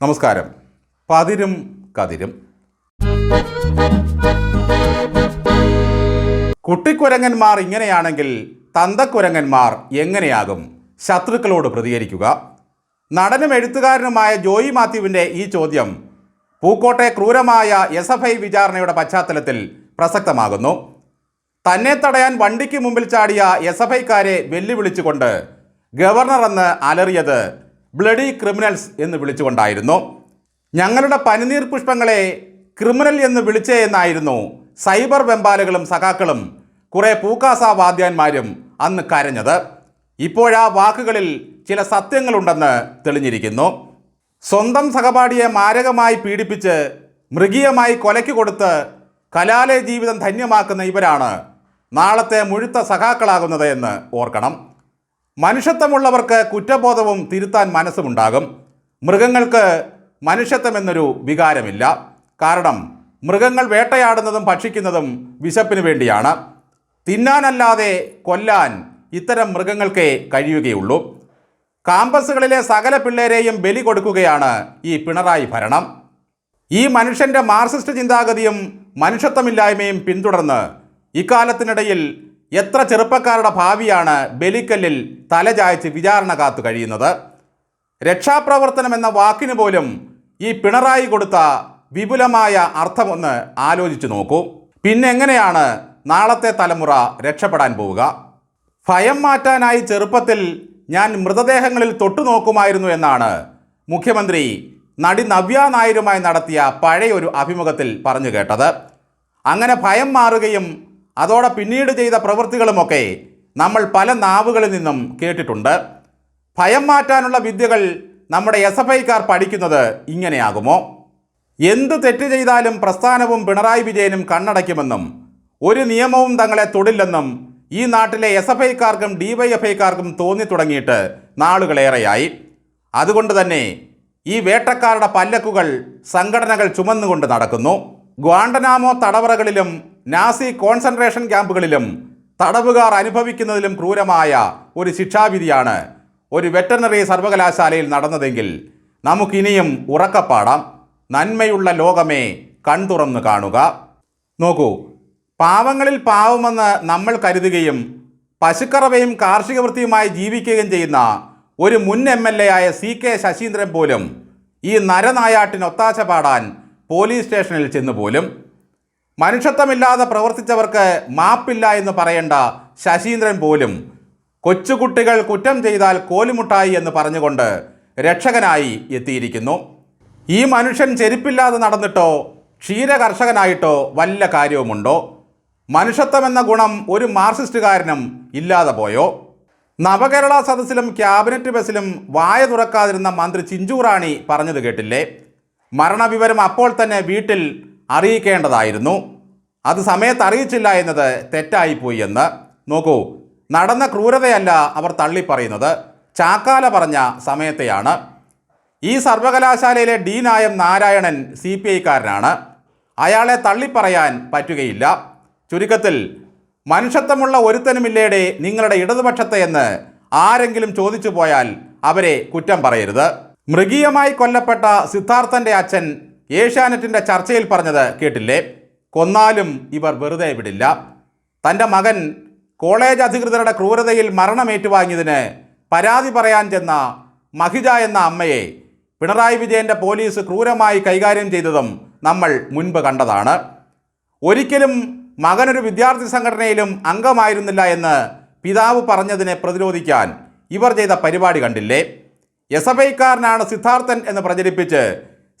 നമസ്കാരം. പതിരും കതിരും. കുട്ടിക്കുരങ്ങന്മാർ ഇങ്ങനെയാണെങ്കിൽ തന്തക്കുരങ്ങന്മാർ എങ്ങനെയാകും? ശത്രുക്കളോട് പ്രതികരിക്കുക. നടനും എഴുത്തുകാരനുമായ ജോയി മാത്യുവിന്റെ ഈ ചോദ്യം പൂക്കോട്ടെ ക്രൂരമായ എസ് എഫ് ഐ വിചാരണയുടെ പശ്ചാത്തലത്തിൽ പ്രസക്തമാകുന്നു. തന്നെ തടയാൻ വണ്ടിക്ക് മുമ്പിൽ ചാടിയ എസ് എഫ് ഐക്കാരെ വെല്ലുവിളിച്ചുകൊണ്ട് ഗവർണർ എന്ന് അലറിയത് ബ്ലഡി ക്രിമിനൽസ് എന്ന് വിളിച്ചുകൊണ്ടായിരുന്നു. ഞങ്ങളുടെ പനിനീർ പുഷ്പങ്ങളെ ക്രിമിനൽ എന്ന് വിളിച്ചേ എന്നായിരുന്നു. സൈബർ വെമ്പാലുകളും സഖാക്കളും കുറെ പൂക്കാസ വാദ്യാന്മാരും അന്ന് കരഞ്ഞത്. ഇപ്പോഴാ വാക്കുകളിൽ ചില സത്യങ്ങളുണ്ടെന്ന് തെളിഞ്ഞിരിക്കുന്നു. സ്വന്തം സഹപാഠിയെ മാരകമായി പീഡിപ്പിച്ച് മൃഗീയമായി കൊലയ്ക്ക് കൊടുത്ത് കലാലയ ജീവിതം ധന്യമാക്കുന്ന ഇവരാണ് നാളത്തെ മുഴുത്ത സഖാക്കളാകുന്നത് എന്ന് ഓർക്കണം. മനുഷ്യത്വമുള്ളവർക്ക് കുറ്റബോധവും തിരുത്താൻ മനസ്സുമുണ്ടാകും. മൃഗങ്ങൾക്ക് മനുഷ്യത്വം എന്നൊരു വികാരമില്ല. കാരണം മൃഗങ്ങൾ വേട്ടയാടുന്നതും ഭക്ഷിക്കുന്നതും വിശപ്പിന് വേണ്ടിയാണ്. തിന്നാനല്ലാതെ കൊല്ലാൻ ഇത്തരം മൃഗങ്ങൾക്കേ കഴിയുകയുള്ളൂ. കാമ്പസുകളിലെ സകല പിള്ളേരെയും ബലി കൊടുക്കുകയാണ് ഈ പിണറായി ഭരണം. ഈ മനുഷ്യന്റെ മാർസിസ്റ്റ് ചിന്താഗതിയും മനുഷ്യത്വമില്ലായ്മയും പിന്തുടർന്ന് ഇക്കാലത്തിനിടയിൽ എത്ര ചെറുപ്പക്കാരുടെ ഭാവിയാണ് ബലിക്കല്ലിൽ തലചായ്ച്ച് വിചാരണ കാത്തു കഴിയുന്നത്? രക്ഷാപ്രവർത്തനം എന്ന വാക്കിന് പോലും ഈ പിണറായി കൊടുത്ത വിപുലമായ അർത്ഥമൊന്ന് ആലോചിച്ചു നോക്കൂ. പിന്നെ എങ്ങനെയാണ് നാളത്തെ തലമുറ രക്ഷപ്പെടാൻ പോവുക? ഭയം മാറ്റാനായി ചെറുപ്പത്തിൽ ഞാൻ മൃതദേഹങ്ങളിൽ തൊട്ടു നോക്കുമായിരുന്നു എന്നാണ് മുഖ്യമന്ത്രി നടി നവ്യ നായരുമായി നടത്തിയ പഴയൊരു അഭിമുഖത്തിൽ പറഞ്ഞു കേട്ടത്. അങ്ങനെ ഭയം മാറുകയും അതോടെ പിന്നീട് ചെയ്ത പ്രവൃത്തികളുമൊക്കെ നമ്മൾ പല നാവുകളിൽ നിന്നും കേട്ടിട്ടുണ്ട്. ഭയം മാറ്റാനുള്ള വിദ്യകൾ നമ്മുടെ എസ് എഫ് ഐക്കാർ പഠിക്കുന്നത് ഇങ്ങനെയാകുമോ? എന്ത് തെറ്റ് ചെയ്താലും പ്രസ്ഥാനവും പിണറായി വിജയനും കണ്ണടയ്ക്കുമെന്നും ഒരു നിയമവും തങ്ങളെ തൊടില്ലെന്നും ഈ നാട്ടിലെ എസ് എഫ് ഐക്കാർക്കും ഡി വൈ എഫ് ഐക്കാർക്കും തോന്നി തുടങ്ങിയിട്ട് നാളുകളേറെയായി. അതുകൊണ്ട് തന്നെ ഈ വേട്ടക്കാരുടെ പല്ലക്കുകൾ സംഘടനകൾ ചുമന്നുകൊണ്ട് നടക്കുന്നു. ഗ്വാണ്ടനാമോ തടവറകളിലും നാസി കോൺസെൻട്രേഷൻ ക്യാമ്പുകളിലും തടവുകാർ അനുഭവിക്കുന്നതിലും ക്രൂരമായ ഒരു ശിക്ഷാവിധിയാണ് ഒരു വെറ്ററിനറി സർവകലാശാലയിൽ നടന്നതെങ്കിൽ നമുക്കിനിയും ഉറക്കപ്പാടാം നന്മയുള്ള ലോകമേ കൺതുറന്ന് കാണുക. നോക്കൂ പാവങ്ങളിൽ പാവമെന്ന് നമ്മൾ കരുതുകയും പശുക്കറവയും കാർഷിക വൃത്തിയുമായി ജീവിക്കുകയും ചെയ്യുന്ന ഒരു മുൻ എം എൽ എ ആയ സി കെ ശശീന്ദ്രൻ പോലും ഈ നരനായാട്ടിന് ഒത്താശ പാടാൻ പോലീസ് സ്റ്റേഷനിൽ ചെന്ന് പോലും മനുഷ്യത്വമില്ലാതെ പ്രവർത്തിച്ചവർക്ക് മാപ്പില്ല എന്ന് പറയേണ്ട ശശീന്ദ്രൻ പോലും കൊച്ചുകുട്ടികൾ കുറ്റം ചെയ്താൽ കോലുമുട്ടായി എന്ന് പറഞ്ഞുകൊണ്ട് രക്ഷകനായി എത്തിയിരിക്കുന്നു. ഈ മനുഷ്യൻ ചെരുപ്പില്ലാതെ നടന്നിട്ടോ ക്ഷീര കർഷകനായിട്ടോ വല്ല കാര്യവുമുണ്ടോ? മനുഷ്യത്വം എന്ന ഗുണം ഒരു മാർക്സിസ്റ്റുകാരനും ഇല്ലാതെ പോയോ? നവകേരള സദസ്സിലും ക്യാബിനറ്റ് ബസ്സിലും വായ തുറക്കാതിരുന്ന മന്ത്രി ചിഞ്ചുറാണി പറഞ്ഞത് കേട്ടില്ലേ? മരണവിവരം അപ്പോൾ തന്നെ വീട്ടിൽ അറിയിക്കേണ്ടതായിരുന്നു. അത് സമയത്ത് അറിയിച്ചില്ല എന്നത് തെറ്റായിപ്പോയി എന്ന്. നോക്കൂ നടന്ന ക്രൂരതയല്ല അവർ തള്ളിപ്പറയുന്നത്. ചാക്കാല പറഞ്ഞ സമയത്തെയാണ്. ഈ സർവകലാശാലയിലെ ഡീനായം നാരായണൻ സി പി ഐക്കാരനാണ്. അയാളെ തള്ളിപ്പറയാൻ പറ്റുകയില്ല. ചുരുക്കത്തിൽ മനുഷ്യത്വമുള്ള ഒരുത്തനുമില്ലേടെ നിങ്ങളുടെ ഇടതുപക്ഷത്തെ എന്ന് ആരെങ്കിലും ചോദിച്ചു പോയാൽ അവരെ കുറ്റം പറയരുത്. മൃഗീയമായി കൊല്ലപ്പെട്ട സിദ്ധാർത്ഥന്റെ അച്ഛൻ ഏഷ്യാനെറ്റിന്റെ ചർച്ചയിൽ പറഞ്ഞത് കേട്ടില്ലേ? കൊന്നാലും ഇവർ വെറുതെ വിടില്ല. തന്റെ മകൻ കോളേജ് അധികൃതരുടെ ക്രൂരതയിൽ മരണമേറ്റുവാങ്ങിയതിന് പരാതി പറയാൻ ചെന്ന മഹിജ എന്ന അമ്മയെ പിണറായി വിജയന്റെ പോലീസ് ക്രൂരമായി കൈകാര്യം ചെയ്തതും നമ്മൾ മുൻപ് കണ്ടതാണ്. ഒരിക്കലും മകനൊരു വിദ്യാർത്ഥി സംഘടനയിലും അംഗമായിരുന്നില്ല എന്ന് പിതാവ് പറഞ്ഞതിനെ പ്രതിരോധിക്കാൻ ഇവർ ചെയ്ത പരിപാടി കണ്ടില്ലേ? എസ് എഫ് ഐക്കാരനാണ് സിദ്ധാർത്ഥൻ എന്ന് പ്രചരിപ്പിച്ച്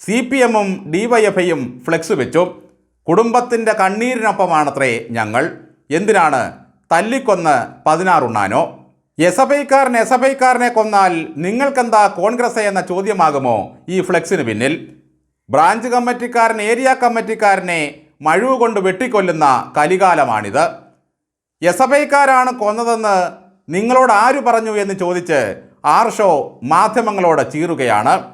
സി പി എമ്മും ഡി വൈ എഫ് ഐയും ഫ്ലെക്സ് വെച്ചു. കുടുംബത്തിന്റെ കണ്ണീരിനൊപ്പമാണത്രേ ഞങ്ങൾ. എന്തിനാണ് തല്ലിക്കൊന്ന് പതിനാറുണ്ണാനോ? എസ് എഫ് ഐക്കാരൻ എസ് എഫ് ഐക്കാരനെ കൊന്നാൽ നിങ്ങൾക്കെന്താ കോൺഗ്രസ് എന്ന ചോദ്യമാകുമോ ഈ ഫ്ലെക്സിന് പിന്നിൽ? ബ്രാഞ്ച് കമ്മിറ്റിക്കാരൻ ഏരിയ കമ്മിറ്റിക്കാരനെ മഴുവ് കൊണ്ട് വെട്ടിക്കൊല്ലുന്ന കലികാലമാണിത്. എസ് എഫ് ഐക്കാരാണ് കൊന്നതെന്ന് നിങ്ങളോട് ആര് പറഞ്ഞു എന്ന് ചോദിച്ച് ആർഷോ മാധ്യമങ്ങളോട് ചീറുകയാണ്.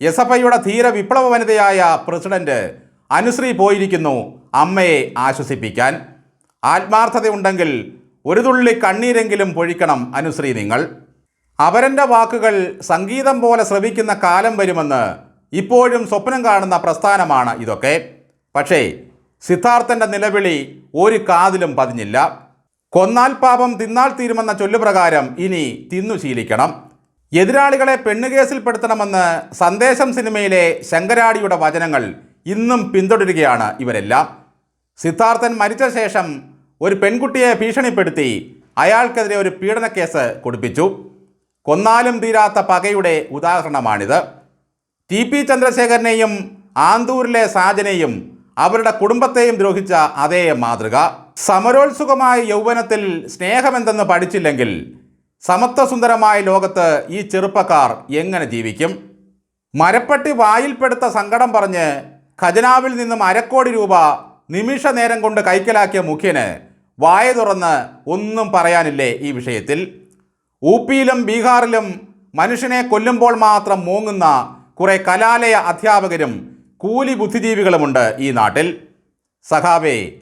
എസ് എഫ് ഐയുടെ ധീര വിപ്ലവ വനിതയായ പ്രസിഡന്റ് അനുശ്രീ പോയിരിക്കുന്നു അമ്മയെ ആശ്വസിപ്പിക്കാൻ. ആത്മാർത്ഥതയുണ്ടെങ്കിൽ ഒരു തുള്ളി കണ്ണീരെങ്കിലും പൊഴിക്കണം അനുശ്രീ നിങ്ങൾ. അവരന്റെ വാക്കുകൾ സംഗീതം പോലെ ശ്രവിക്കുന്ന കാലം വരുമെന്ന് ഇപ്പോഴും സ്വപ്നം കാണുന്ന പ്രസ്ഥാനമാണ് ഇതൊക്കെ. പക്ഷേ സിദ്ധാർത്ഥന്റെ നിലവിളി ഒരു കാതിലും പതിഞ്ഞില്ല. കൊന്നാൽ പാപം തിന്നാൽ തീരുമെന്ന ചൊല്ലുപ്രകാരം ഇനി തിന്നു ശീലിക്കണം. എതിരാളികളെ പെണ്ണുകേസിൽപ്പെടുത്തണമെന്ന് സന്ദേശം സിനിമയിലെ ശങ്കരാടിയുടെ വചനങ്ങൾ ഇന്നും പിന്തുടരുകയാണ് ഇവരെല്ലാം. സിദ്ധാർത്ഥൻ മരിച്ച ശേഷം ഒരു പെൺകുട്ടിയെ ഭീഷണിപ്പെടുത്തി അയാൾക്കെതിരെ ഒരു പീഡനക്കേസ് കൊടുപ്പിച്ചു. കൊന്നാലും തീരാത്ത പകയുടെ ഉദാഹരണമാണിത്. ടി പി ചന്ദ്രശേഖരനെയും ആന്തൂരിലെ സാജനെയും അവരുടെ കുടുംബത്തെയും ദ്രോഹിച്ച അതേ മാതൃക. സമരോത്സുകമായ യൗവനത്തിൽ സ്നേഹമെന്തെന്ന് പഠിച്ചില്ലെങ്കിൽ സമത്വസുന്ദരമായ ലോകത്ത് ഈ ചെറുപ്പക്കാർ എങ്ങനെ ജീവിക്കും? മരപ്പട്ടി വായിൽപ്പെടുത്ത സങ്കടം പറഞ്ഞ് ഖജനാവിൽ നിന്നും അരക്കോടി രൂപ നിമിഷ നേരം കൊണ്ട് കൈക്കലാക്കിയ മുഖ്യന് വായ തുറന്ന് ഒന്നും പറയാനില്ലേ ഈ വിഷയത്തിൽ? ഊപ്പിയിലും ബീഹാറിലും മനുഷ്യനെ കൊല്ലുമ്പോൾ മാത്രം മൂങ്ങുന്ന കുറേ കലാലയ അധ്യാപകരും കൂലി ബുദ്ധിജീവികളുമുണ്ട് ഈ നാട്ടിൽ. സഖാവേ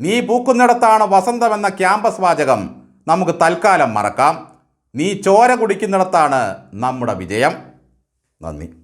നീ പൂക്കുന്നിടത്താണ് വസന്തമെന്ന ക്യാമ്പസ് വാചകം നമുക്ക് തൽക്കാലം മറക്കാം. നീ ചോര കുടിക്കുന്നിടത്താണ് നമ്മുടെ വിജയം. നന്ദി.